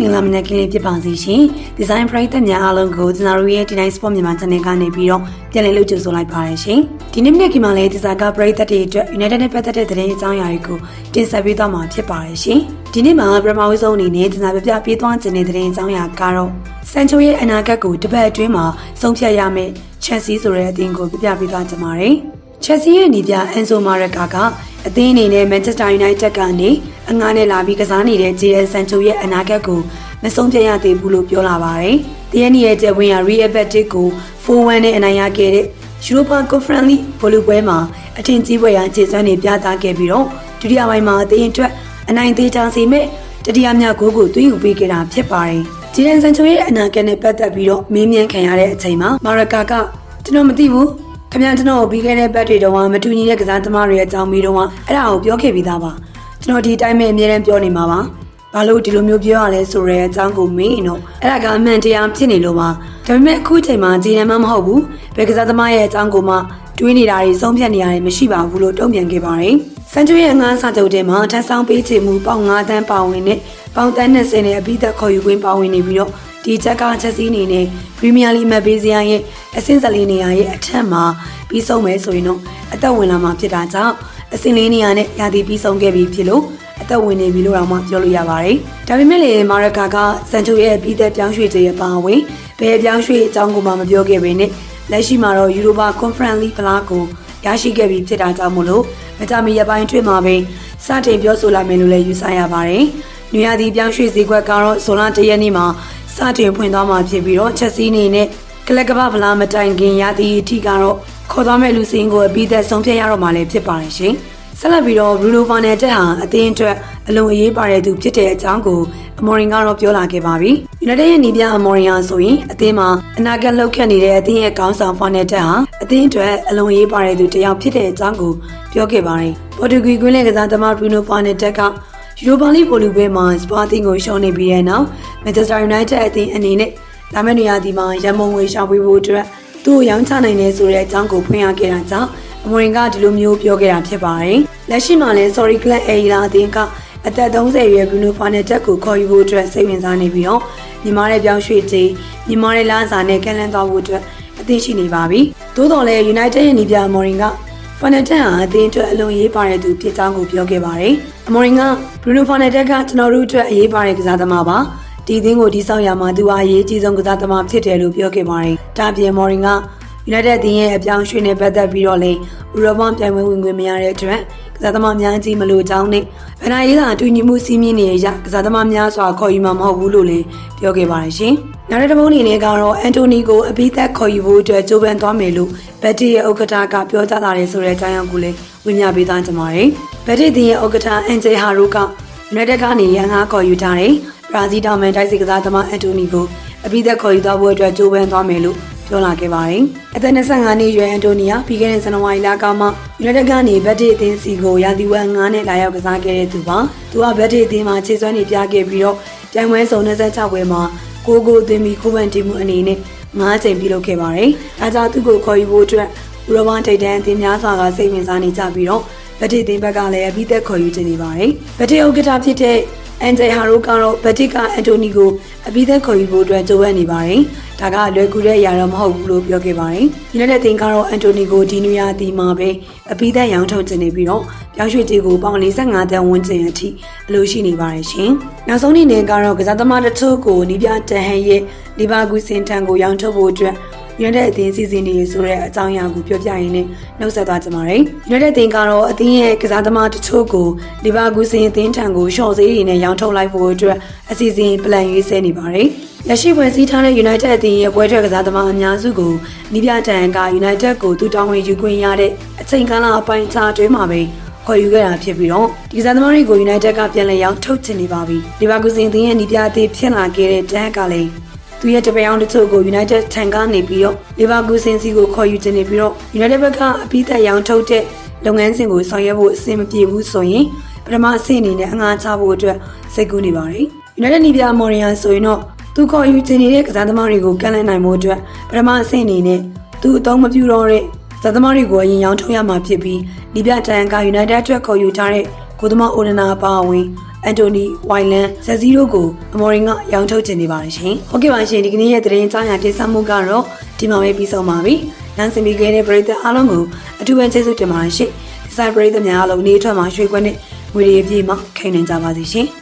မင်္ဂလာမနက်ခင်းလေးဖြစ်ပါစေရှင်ဒီဇိုင်းပရိသတ်များအားလုံးကိုကျွန်တော်တို့ရဲ့ D9 Sport မြန်မာ channel ကနေပြီးတော့ပြန်လည်လို့ကြိုဆိုလိုက်ပါရရှင်ဒီနေ့မနေ့ကမှလည်းဒီဇာကပရိသတ်တွေအတွက် United နဲ့ပတ်သက်တဲ့သတင်းအကြောင်းအရာတွေကိုတင်ဆက်ပေးသွားမှာဖြစ်ပါရရှင်ဒီနေ့မှာပထမဆုံးအနေနဲ့ဒီဇာပြပြပေးသွားခြင်းတဲ့သတင်းအကြောင်းအရာကတော့စန်ချိုရဲ့အနာဂတ်ကိုတပတ်အတွင်းမှာဆုံးဖြတ်ရမယ့် Chelsea ဆိုတဲ့အသင်းကိုပြပြပေးသွားကြပါမယ် ချက်စီရဲ့နေပြအန်ဆိုမာရကာကအသင်းအနေနဲ့ Manchester United ကနေအငားနဲ့လာပြီးကစားနေတဲ့ JS Sancho ရဲ့အနာဂတ်ကိုမဆုံးဖြတ်ရသေးဘူးလို့ပြောလာပါတယ်။တရားနီရဲ့ကျဝင်ရ Real Betis ကို4-1နဲ့အနိုင်ရခဲ့တဲ့ Europa Conference League ဘောလုံးပွဲမှာအထင်ကြီးပွဲရအခြေစွမ်းတွေပြသခဲ့ပြီးတော့ဒုတိယပိုင်းမှာအသင်းအတွက်အနိုင်သေးချောင်စီမဲ့တတိယမြောက်ဂိုးကိုသွင်းယူပေးခဲ့တာဖြစ်ပါတယ်။ဂျီဒန်ဆန်ချိုရဲ့အနာဂတ်နဲ့ပတ်သက်ပြီးတော့မေးမြန်းခံရတဲ့အချိန်မှာမာရကာကကျွန်တော်မသိဘူး ခင်ဗျာကျွန်တော်ပြီးခဲ့တဲ့ဘက်တွေတော့မတူညီတဲ့ကစားသမားတွေရဲ့အကြောင်းပြီးတော့အဲ့ဒါကိုပြောခဲ့ပြီးသားပါကျွန်တော်ဒီအတိုင်းပဲအမြဲတမ်းပြောနေမှာပါဘာလို့ဒီလိုမျိုးပြောရလဲဆိုရဲအကြောင်းကိုမေးရင်တော့အဲ့ဒါကအမှန်တရားဖြစ်နေလို့ပါဒါပေမဲ့အခုချိန်မှာဂျီနန်မမဟုတ်ဘူးဘယ်ကစားသမားရဲ့အကြောင်းကိုမှတွေးနေတာတွေဆုံးဖြတ်နေရတယ်မရှိပါဘူးလို့တုံ့ပြန်ခဲ့ပါတယ် စန်ချူရဲ့ငါးစာချုပ်ထဲမှာထပ်ဆောင်ပေးချေမှုပေါင်9တန်းပါဝင်နဲ့ပေါင်တန်း20နဲ့အပိသက်ခေါ်ယူခွင့်ပါဝင်နေပြီးတော့ဒီချက်ကချက်စီးအနေနဲ့ပရီးမီးယားလိမတ်ပေးစရာရဲ့အဆင့်စလေးနေရာရဲ့အထက်မှာပြီးဆုံးမယ်ဆိုရင်တော့အသက်ဝင်လာမှာဖြစ်တာကြောင့်အဆင့်လေးနေရာနဲ့ရာသီပြီးဆုံးခဲ့ပြီဖြစ်လို့အသက်ဝင်နေပြီလို့တော့မှပြောလို့ရပါတယ်။ဒါပေမဲ့လည်းမာရကာကစန်ချိုရဲ့ပြီးသက်ပြောင်းရွှေ့ခြင်းရဲ့ပါဝင်ဘယ်ပြောင်းရွှေ့အကြောင်းကိုမှမပြောခဲ့ပေနဲ့လက်ရှိမှာတော့ Europa Conference League ဖလားကို ရရှိခဲ့ပြီဖြစ်တာကြောင့်မို့လို့မတာမီရပိုင်းထွေးမှာပဲစတင်ပြောဆိုလာမယ်လို့လည်းယူဆရပါတယ်။နွေရာသီပြောင်းရွှေ့စည်းကွက်ကတော့ဇွန်လ၁ရက်နေ့မှာစတင်ဖွင့်သွားမှာဖြစ်ပြီးတော့ချက်စီးနေနဲ့ကလက်ကပဗလာမတိုင်ခင်ရာသီအထိကတော့ခေါ်သွားမဲ့လူစင်းကိုအပြီးသက်ဆုံးဖြတ်ရတော့မှလည်းဖြစ်ပါတယ်ရှင်။ ဆက်လက်ပြီးတော့ဘရူနိုဖာနယ်တက်ဟာအသင်းအတွက်အလွန်အရေးပါတဲ့သူဖြစ်တဲ့အကြောင်းကိုအမော်ရင်ကတော့ပြောလာခဲ့ပါပြီ။ United ရဲ့နီးပြအမော်ရင်ဟာဆိုရင်အသင်းမှာအနာဂတ်လောက်ခတ်နေတဲ့အသင်းရဲ့ကောင်းဆောင်ဖာနယ်တက်ဟာအသင်းအတွက်အလွန်အရေးပါတဲ့သူတစ်ယောက်ဖြစ်တဲ့အကြောင်းကိုပြောခဲ့ပါတယ်။ပေါ်တူဂီကွင်းလက်ကစားသမားဘရူနိုဖာနယ်တက်ကယူရိုပါလိပိုလူပွဲမှာစပါတင်ကိုရှုံးနေပြီးတဲ့နောက်မန်ချက်စတာယူနိုက်တက်အသင်းအနေနဲ့လာမယ့်နေရာဒီမှာရန်မုံငွေရှောင်ပေးဖို့အတွက် သူ့ကိုရောင်းချနိုင်တယ်ဆိုတဲ့အကြောင်းကိုဖွင့်ရခဲ့တာကြောင့်အမေရိကဒီလိုမျိုးပြောခဲ့တာဖြစ်ပါတယ်။လက်ရှိမှာလည်း Sorry Club အေလာအသင်းကအသက်30ရွယ် Bruno Fernandes ကိုခေါ်ယူဖို့အတွက်စိတ်ဝင်စားနေပြီးတော့ညီမရဲ့ပြောင်းရွှေ့ခြင်းညီမရဲ့လားစာနဲ့ကန့်လန့်သွားဖို့အတွက်အသင်းရှိနေပါပြီ။သို့တော်လည်း United ရဲ့နေပြမော်ရင်ကဖာနက်တန်ဟာအသင်းအတွက်အလွန်ရေးပါတဲ့သူဖြစ်ကြောင်းကိုပြောခဲ့ပါတယ်။အမော်ရင်ကဘရူနိုဖာနက်တက်ကကျွန်တော်တို့အတွက်အရေးပါတဲ့ကစားသမားပါ။ ဒီအသင်းကိုဒီဆောင်ရမှာသူဟာအရေးကြီးဆုံးကစားသမားဖြစ်တယ်လို့ပြောခဲ့ပါတယ်။ဒါပြင်မော်ရင်က United အသင်းရဲ့အပြောင်းရွှေ့နဲ့ပတ်သက်ပြီးတော့လည်းဥရောပပြိုင်ပွဲဝင်ခွင့်မရတဲ့အတွက်ကစားသမားများကြီးမလို့ကြောင်းနဲ့ဗန်နာရေးသာတူညီမှုစီးမြင့်နေရကစားသမားများစွာခေါ်ယူမှာမဟုတ်ဘူးလို့လည်းပြောခဲ့ပါတယ်ရှင်။နောက်တစ်ပုံအနေနဲ့ကတော့အန်တိုနီကိုအပိသက်ခေါ်ယူဖို့အတွက်ကြိုးပမ်းသွားမယ်လို့ဘက်တီရဲ့ဥက္ကဋ္ဌကပြောကြားလာတယ်ဆိုတဲ့အကြောင်းအရာကိုလည်းဝင်ပြပေးသားကြပါတယ်။ဘက်တီတင်ရဲ့ဥက္ကဋ္ဌအန်ဂျေဟာရိုက United ကနေရန်ကားခေါ်ယူထားတဲ့ဘ ရာဇီးတောင်မန်တိုက်စစ်ကစားသမားအန်တိုနီကိုအပိသက်ခေါ်ယူသွားဖို့အတွက်ကြိုးပမ်းသွားမယ်လို့ပြောလာခဲ့ပါတယ်။အသက်25နှစ်အရွယ်အန်တိုနီယာပြီးခဲ့တဲ့ဇန်နဝါရီလကမှယူနိုက်တက်ကနေဘက်ဒေးအသင်းစီကိုရာသီဝက်9နဲ့လာရောက်ကစားခဲ့တဲ့သူပါ။သူကဘက်ဒေးအသင်းမှာခြေစွမ်းနေပြခဲ့ပြီးတော့ပြိုင်ပွဲစုံ26ပွဲမှာကိုကိုအသင်းပြီးခိုးပန်တီမှုအနေနဲ့9ချိန်ပြုလုပ်ခဲ့ပါတယ်။ဒါကြောင့်သူ့ကိုခေါ်ယူဖို့အတွက်ဥရောပထိပ်တန်းအသင်းများစွာကစိတ်ဝင်စားနေကြပြီးတော့ဗက်ဒေးအသင်းဘက်ကလည်းအပြီးသက်ခေါ်ယူခြင်းနေပါတယ်။ဗက်ဒေးဥက္ကဋ္ဌဖြစ်တဲ့ အန်ဂျယ်ဟာရိုကတော့ဗက်တီကအန်တိုနီကိုအပြီးသက်ခေါ်ယူဖို့အတွက်ကြိုးပမ်းနေပါတယ်။ဒါကလွယ်ကူတဲ့အရာတော့မဟုတ်ဘူးလို့ပြောခဲ့ပါတယ်။ဒီနေ့တဲ့တင်ကတော့အန်တိုနီကိုဒီနူယာတီမှာပဲအပြီးသက်ရောင်းထုတ်ခြင်းနေပြီးတော့ပြောင်းရွှေ့တီကိုပေါင်45တန်ဝန်းကျင်အထိအလိုရှိနေပါတယ်ရှင်။နောက်ဆုံးအနေနဲ့ကတော့ကစားသမားတချို့ကိုနီးပြတန်ဟန်ရဲ့လီဗာကူစင်ထံကိုရောင်းထုတ်ဖို့အတွက် United အသင်းစီစဉ်နေဆိုတဲ့အကြောင်းအရာကိုပြောပြရင်းနဲ့နှုတ်ဆက်သွားကြပါမယ်။ United အသင်းကတော့အသင်းရဲ့ကစားသမားတချို့ကိုလီဗာပူးစင်အသင်းထံကိုရှော့ဈေးတွေနဲ့ရောင်းထုတ်လိုက်ဖို့အတွက်အစီအစဉ်ပလန်ရေးဆွဲနေပါတယ်။လက်ရှိဖွဲ့စည်းထားတဲ့ United အသင်းရဲ့ပွဲထွက်ကစားသမားအများစုကိုနီးပြတန်က United ကိုသူတောင်းဝင်ယူခွင့်ရတဲ့အချိန်ကာလအပိုင်းအခြားအတွင်းမှာပဲခေါ်ယူခဲ့တာဖြစ်ပြီးတော့ဒီကစားသမားတွေကို United ကပြန်လည်ရောင်းထုတ်ချင်နေပါပြီ။လီဗာပူးစင်အသင်းရဲ့နီးပြအသင်းဖြစ်လာခဲ့တဲ့တန်ကလည်း သူရဲ့တပယောင်တချို့ကို United ထံကနေပြီးတော့ Leverkusen စီကိုခေါ်ယူခြင်းနေပြီးတော့ United ဘက်ကအပိသက်ရောင်းထုတ်တဲ့လုပ်ငန်းစဉ်ကိုဆောင်ရွက်ဖို့အဆင်မပြေဘူးဆိုရင်ပထမအဆင့်အနေနဲ့အငှားချဖို့အတွက်စိတ်ကူးနေပါတယ်။ United နီးပြမော်ရီယန်ဆိုရင်တော့သူခေါ်ယူခြင်းနေတဲ့ကစားသမားတွေကိုကန့်လန့်နိုင်မှုအတွက်ပထမအဆင့်အနေနဲ့သူအသုံးမပြုတော့တဲ့ဇာသမားတွေကိုအရင်ရောင်းထုတ်ရမှာဖြစ်ပြီးလီပြတန်က United အတွက်ခေါ်ယူထားတဲ့ကိုသမားအိုဒနာပါဝင် အန်တိုနီဝိုင်လန်ဇက်ဇီတို့ကိုအမော်ရင်ကရောင်းထုတ်ချင်နေပါတယ်ရှင်။ဟုတ်ကဲ့ပါရှင်ဒီကနေ့ရဲ့သတင်းကြောင်းရာတင်ဆက်မှုကတော့ဒီမှာပဲပြီးဆုံးပါပြီ။လမ်းစင်ပြီးခဲ့တဲ့ပရိသတ်အားလုံးကိုအထူးပဲကျေးဇူးတင်ပါတယ်ရှင်။ဒီဆိုင်ပရိသတ်များအားလုံးနေ့ထွက်မှာရွှေခွက်နဲ့ငွေတွေအပြည့်မှာခိုင်နေကြပါစေရှင်။